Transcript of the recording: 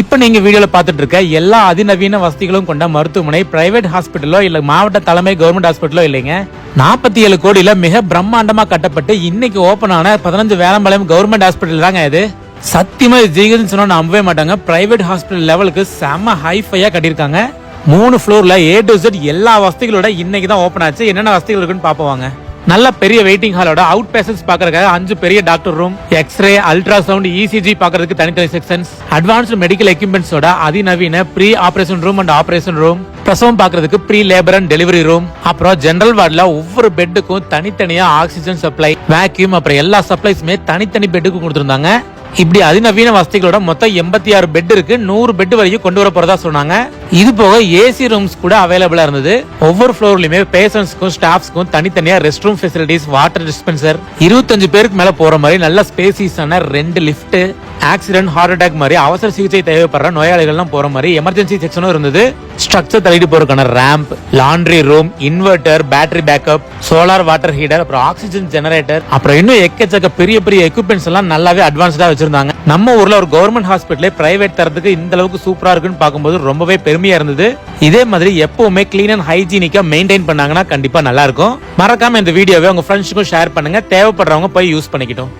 இப்ப நீங்க வீடியோல பாத்துட்டு இருக்க எல்லா அதிநவீன வசதிகளும் கொண்ட மருத்துவமனை பிரைவேட் ஹாஸ்பிட்டலோ இல்ல மாவட்ட தலைமை கவர்மெண்ட் ஹாஸ்பிட்டலோ இல்லைங்க. நாற்பத்தி ஏழு கோடியில மிக பிரம்மாண்டமா கட்டப்பட்டு இன்னைக்கு ஓபன் ஆன பதினஞ்சு வேளம்பாளையம் கவர்மெண்ட் ஹாஸ்பிட்டல் தாங்க இது. சத்தியமா இது ஜிஹெச்னு சொன்னா நம்பவே மாட்டாங்க. பிரைவேட் ஹாஸ்பிட்டல் லெவலுக்கு செம்ம ஹைஃபையா கட்டியிருக்காங்க. மூணு ஃப்ளோர்ல ஏ டு Z எல்லா வசதிகளோட இன்னைக்கு தான் ஓபன் ஆச்சு. என்னென்ன வசதிகள் இருக்குன்னு பாப்போம் நல்ல பெரிய வெயிட்டிங் ஹாலோட அவுட் பேஷன்ஸ் பாக்குறதுக்காக அஞ்சு பெரிய doctor room x-ray ultrasound ECG பாக்குறதுக்கு தனித்தனி செக்ஷன்ஸ் அட்வான்ஸ்டு மெடிக்கல் எக்யூப்மெண்ட்ஸோட அதிநவீன pre operation room and operation room பிரசவம் பாக்குறதுக்கு pre labour and delivery room அப்புறம் ஜெனரல் வார்டுல ஒவ்வொரு பெட்டுக்கும் தனித்தனியா ஆக்சிஜன் சப்ளை வேக்யூம் அப்புறம் எல்லா சப்ளைஸுமே தனித்தனி பெட்டுக்கு கொடுத்திருந்தாங்க. இப்படி அதிநவீன வசதிகளோட மொத்தம் எண்பத்தி ஆறு பெட் இருக்கு. நூறு பெட் வரைக்கும் கொண்டு வர போறதா சொன்னாங்க. இது போக ஏசி ரூம்ஸ் கூட அவைலபிளா இருந்தது. ஒவ்வொரு ஃப்ளோர்லயுமே பேஷண்ட்ஸ்க்கும் ஸ்டாஃப்ஸ்க்கும் தனித்தனியா rest room facilities water dispenser இருபத்தஞ்சு பேருக்கு மேல போற மாதிரி நல்ல ஸ்பேசிஸான ரெண்டு லிஃப்ட் ஆக்சிடென்ட் ஹார்ட் அட்டாக் மாதிரி அவசர சிகிச்சை தேவைப்படுற நோயாளிகள்லாம் போற மாதிரி எமர்ஜென்சி செக்ஷனும் இருந்தது. ஸ்ட்ரக்சர் தள்ளிட்டு போறதுக்கான ramp laundry room inverter battery backup solar water heater அப்புறம் ஆக்சிஜன் ஜெனரேட்டர் அப்புறம் இன்னும் எக்கச்சக்க பெரிய பெரிய எக்யூப்மெண்ட்ஸ் எல்லாம் நல்லாவே அட்வான்ஸ்டா வச்சிருந்தாங்க. நம்ம ஊர்ல ஒரு கவர்மெண்ட் ஹாஸ்பிட்டலே பிரைவேட் தரத்துக்கு இந்த அளவுக்கு சூப்பரா இருக்குன்னு பார்க்கும்போது ரொம்பவே பெருமையா இருந்தது. இதே மாதிரி எப்பவுமே கிளீன் அண்ட் ஹைஜீனிக்கா மெயின்டைன் பண்ணாங்கன்னா கண்டிப்பா நல்லா இருக்கும். மறக்காம இந்த வீடியோவை உங்க ஃப்ரெண்ட்ஸுக்கும் ஷேர் பண்ணுங்க. தேவைப்படுறவங்க போய் யூஸ் பண்ணிக்கிட்டோம்.